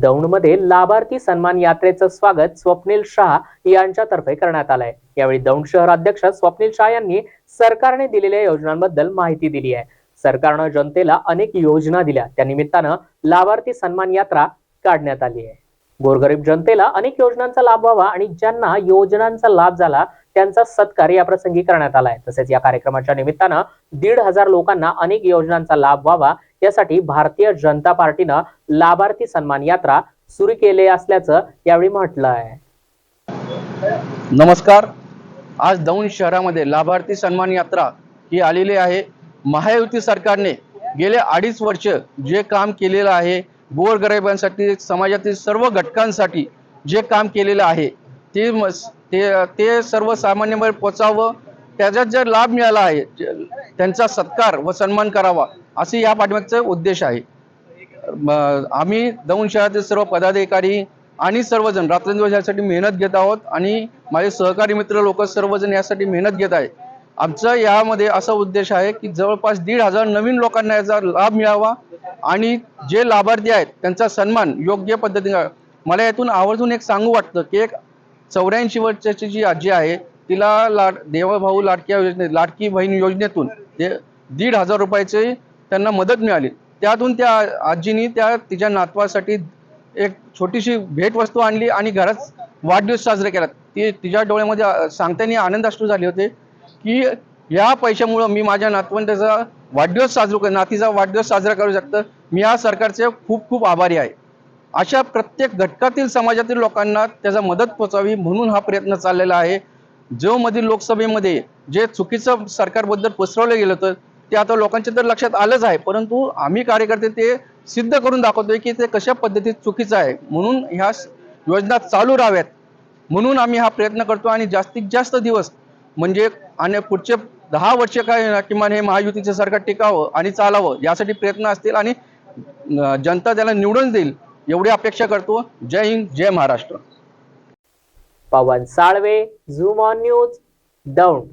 दौंडमध्ये लाभार्थी सन्मान यात्रेचं स्वागत स्वप्नील शहा यांच्यातर्फे करण्यात आलंय. यावेळी दौंड शहर अध्यक्ष स्वप्नील शहा यांनी सरकारने दिलेल्या योजनांबद्दल माहिती दिली आहे. सरकारनं जनतेला अनेक योजना दिल्या. त्या निमित्तानं लाभार्थी सन्मान यात्रा काढण्यात आली आहे. गोरगरीब जनतेला अनेक योजनांचा लाभ व्हावा आणि ज्यांना योजनांचा लाभ झाला त्यांचा सत्कार या प्रसंगी करण्यात आलाय. तसेच या कार्यक्रमाच्या निमित्तानं दीड हजार लोकांना अनेक योजनांचा लाभ व्हावा यासाठी भारतीय जनता पार्टीनं लाभार्थी सन्मान यात्रा सुरू केली असल्याचं यावेळी म्हटलं आहे नमस्कार. आज दौंड शहरामध्ये लाभार्थी सन्मान यात्रा ही आलेली आहे. महायुती सरकारने गेले अडीच वर्ष जे काम केलेलं आहे गोरगरिबांसाठी समाजातील सर्व घटकांसाठी जे काम केलेलं आहे ते ते ते सर्वसामान्यांपर्यंत पोचावं त्याच्यात जर लाभ मिळाला आहे ज- त्यांचा सत्कार व सन्मान करावा असे या पाठिंब्याचा उद्देश आहे. आम्ही दौंड शहरातील सर्व पदाधिकारी आणि सर्वजण रात्रंदिवस यासाठी मेहनत घेत आहोत आणि माझे सहकारी मित्र लोक सर्वजण यासाठी मेहनत घेत आहे. आमचा यामध्ये असा उद्देश आहे की जवळपास दीड हजार नवीन लोकांना याचा लाभ मिळावा आणि जे लाभार्थी आहेत त्यांचा सन्मान योग्य पद्धतीने मला यातून आवर्जून एक सांगू वाटतं की एक चौऱ्याऐंशी वर्षाची जी आजी आहे तिला लाड देवाभाऊ लाडक्या योजनेत लाडकी बहीण योजनेतून ते दीड हजार रुपयाचे त्यांना मदत मिळाली. त्यातून त्या आजीनी त्या तिच्या नातवासाठी एक छोटीशी भेटवस्तू आणली आणि घरात वाढदिवस साजरा केला. ती तिच्या डोळ्यामध्ये सांगताना आनंद अश्रू झाले होते की या पैशामुळं मी माझ्या नातवंडाचा वाढदिवस साजरा कर नातीचा वाढदिवस साजरा करू शकतं. मी या सरकारचे खूप खूप आभारी आहे. अशा प्रत्येक घटकातील समाजातील लोकांना त्याचा मदत पोचावी म्हणून हा प्रयत्न चाललेला आहे. जो मधील लोकसभेमध्ये जे चुकीचं सरकारबद्दल पसरवलं गेलं होतं ते आता लोकांच्या तर लक्षात आलंच आहे. परंतु आम्ही कार्यकर्ते ते सिद्ध करून दाखवतोय की ते कशा पद्धतीत चुकीचं आहे. म्हणून ह्या योजना चालू राहाव्यात म्हणून आम्ही हा प्रयत्न करतो आणि जास्तीत जास्त दिवस म्हणजे आणि पुढचे दहा वर्ष काय किमान हे महायुतीचे सरकार टिकावं आणि चालावं यासाठी प्रयत्न असतील आणि जनता त्याला निवडून देईल एवढी अपेक्षा करतो. जय हिंद जय Maharashtra. Pawan Salve zoom on news Daund.